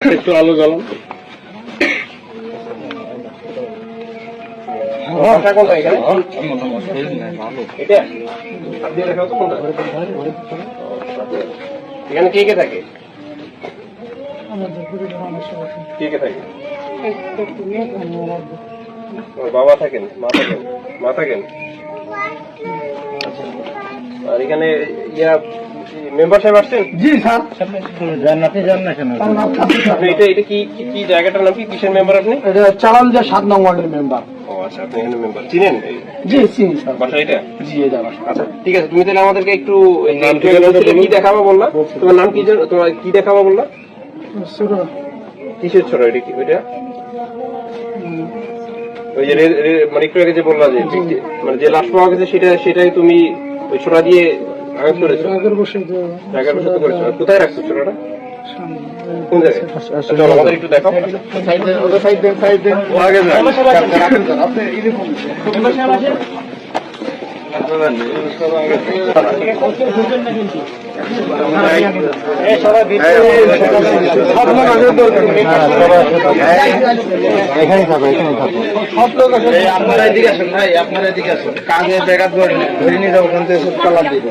একটু আলো জ্বালান। ভাষা এখানে? কে কে থাকে? কে কে থাকে? ওর বাবা থাকেন মা থাকেন মা থাকেন? আর এখানে ইয়া মেম্বার সাহেব আসছেন? জি স্যার। জান্নাতি যান না কেন? আপনি এটা এটা কি কি- কি জায়গাটার নাম কি? কিসের মেম্বার আপনি? এটা চালান যে সাত নং ওয়ার্ডের মেম্বার। ও আচ্ছা আপনি এখানে মেম্বার। চিনেন? জি চিনি স্যার। বাসা এটা? জি এটা আচ্ছা ঠিক আছে তুমি তাহলে আমাদেরকে একটু এই নাম একটু আগে বলছিলে কি দেখাবো বললা? তোমার নাম কি তোমার কি দেখাবো বললা? কিসের ছোট এটা কি? ওইটা? ওই যে মানে একটু আগে যে বললা যে যে- মানে যে লাশ পাওয়া গেছে সেটা সেটাই তুমি ওই ছোটা দিয়ে আঘাত করেছ আগের বসে তো বসে করেছ কোথায় রাখছো ছোটটা আগে আপনি ইউনিফর্ম এখানে থাকো এখানে নিয়ে যাব ওখান থেকে সব দিবে